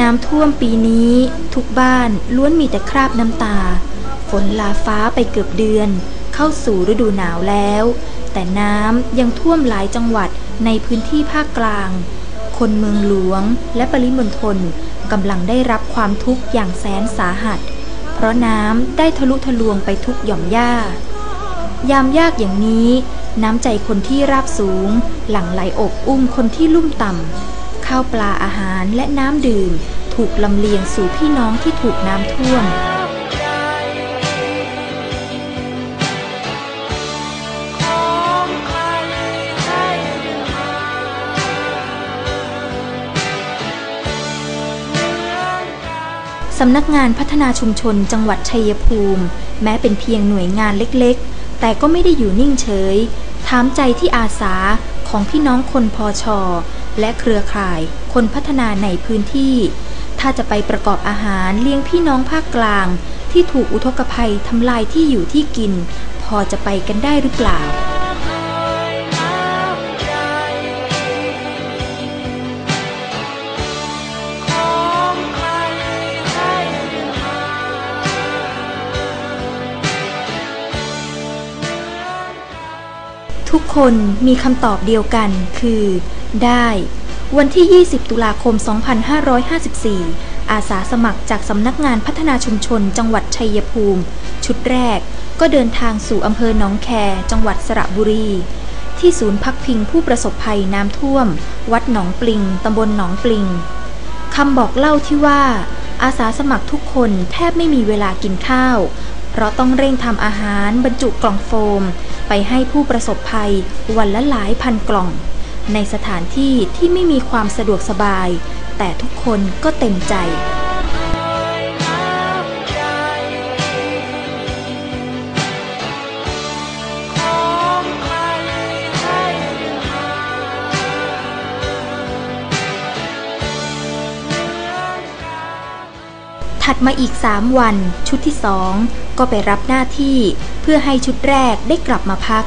น้ำท่วมปีนี้ ทุกบ้านล้วนมีแต่คราบน้ำตา ฝนลาฟ้าไปเกือบเดือน เข้าสู่ฤดูหนาวแล้ว แต่น้ำยังท่วมหลายจังหวัดในพื้นที่ภาคกลาง คนเมืองหลวงและปริมณฑลกำลังได้รับความทุกข์อย่างแสนสาหัส เพราะน้ำได้ทะลุทะลวงไปทุกหย่อมหญ้า ยามยากอย่างนี้ น้ำใจคนที่ราบสูง หลั่งไหลอบอุ้มคนที่ลุ่มต่ำ ข้าวปลาอาหารและน้ำดื่ม ถูกลำเลียงสู่พี่น้องที่ถูกน้ำท่วมสำนักงานพัฒนาชุมชนจังหวัดชัยภูมิ แม้เป็นเพียงหน่วยงานเล็กๆ แต่ก็ไม่ได้อยู่นิ่งเฉย ถามใจที่อาสาของพี่น้องคนพอชอ และเครือข่ายคนพัฒนาในพื้นที่ ถ้าจะไปประกอบอาหารเลี้ยงพี่น้องภาคกลาง ที่ถูกอุทกภัยทำลายที่อยู่ที่กิน พอจะไปกันได้หรือเปล่า ทุกคนมีคำตอบเดียวกันคือ ได้ วันที่ 20 ตุลาคม 2554 อาสาสมัครจากสำนักงานพัฒนาชุมชน จังหวัดชัยภูมิ ชุดแรกก็เดินทางสู่อำเภอหนองแค จังหวัดสระบุรี ที่ศูนย์พักพิงผู้ประสบภัยน้ำท่วม วัดหนองปลิงตำบลหนองปลิงคำบอกเล่าที่ว่าอาสาสมัครทุกคนแทบไม่มีเวลากินข้าว เพราะต้องเร่งทำอาหารบรรจุกล่องโฟม ไปให้ผู้ประสบภัยวันละหลายพันกล่อง ในสถานที่ที่ไม่มีความสะดวกสบาย แต่ทุกคนก็เต็มใจ ถัดมาอีก3วัน ชุดที่2ก็ไปรับหน้าที่ เพื่อให้ชุดแรกได้กลับมาพัก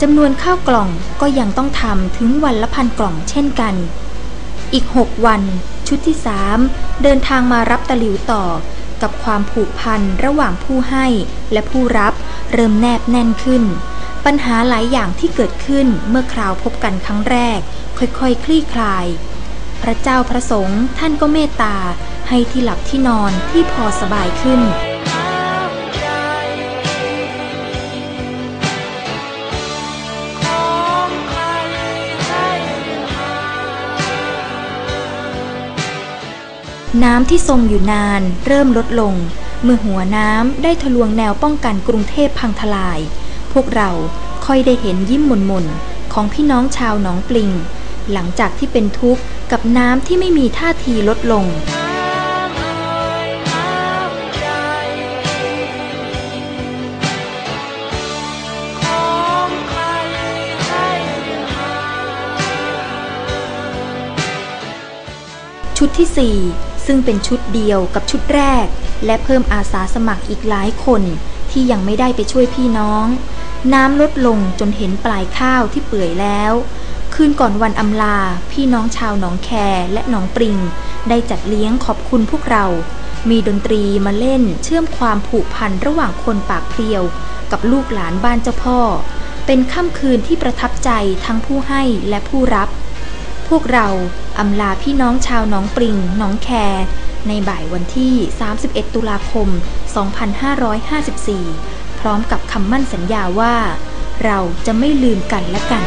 จำนวนข้าวกล่องก็ยังต้องทำถึงวันละพันกล่องเช่นกัน อีก 6 วัน ชุดที่ 3 เดินทางมารับตะหลิวต่อ กับความผูกพันระหว่างผู้ให้และผู้รับเริ่มแนบแน่นขึ้น ปัญหาหลายอย่างที่เกิดขึ้นเมื่อคราวพบกันครั้งแรก ค่อยๆคคลี่คลาย พระเจ้าพระสงฆ์ท่านก็เมตตาให้ที่หลับที่นอนที่พอสบายขึ้น น้ำที่ทรงอยู่นานเริ่มลดลง เมื่อหัวน้ำได้ทะลวงแนวป้องกันกรุงเทพพังทลาย พวกเราค่อยได้เห็นยิ้มมนๆของพี่น้องชาวหนองปลิง หลังจากที่เป็นทุกข์กับน้ำที่ไม่มีท่าทีลดลง ชุดที่ 4 ซึ่งเป็นชุดเดียวกับชุดแรก และเพิ่มอาสาสมัครอีกหลายคนที่ยังไม่ได้ไปช่วยพี่น้อง น้ำลดลงจนเห็นปลายข้าวที่เปื่อยแล้ว คืนก่อนวันอำลา พี่น้องชาวหนองแคและหนองปริง ได้จัดเลี้ยงขอบคุณพวกเรา มีดนตรีมาเล่นเชื่อมความผูกพันระหว่างคนปากเพลียว กับลูกหลานบ้านเจ้าพ่อ เป็นค่ำคืนที่ประทับใจทั้งผู้ให้และผู้รับ พวกเราอำลาพี่น้องชาวหนองปริงหนองแค ในบ่ายวันที่ 31 ตุลาคม 2554 พร้อมกับคำมั่นสัญญาว่า เราจะไม่ลืมกันและกัน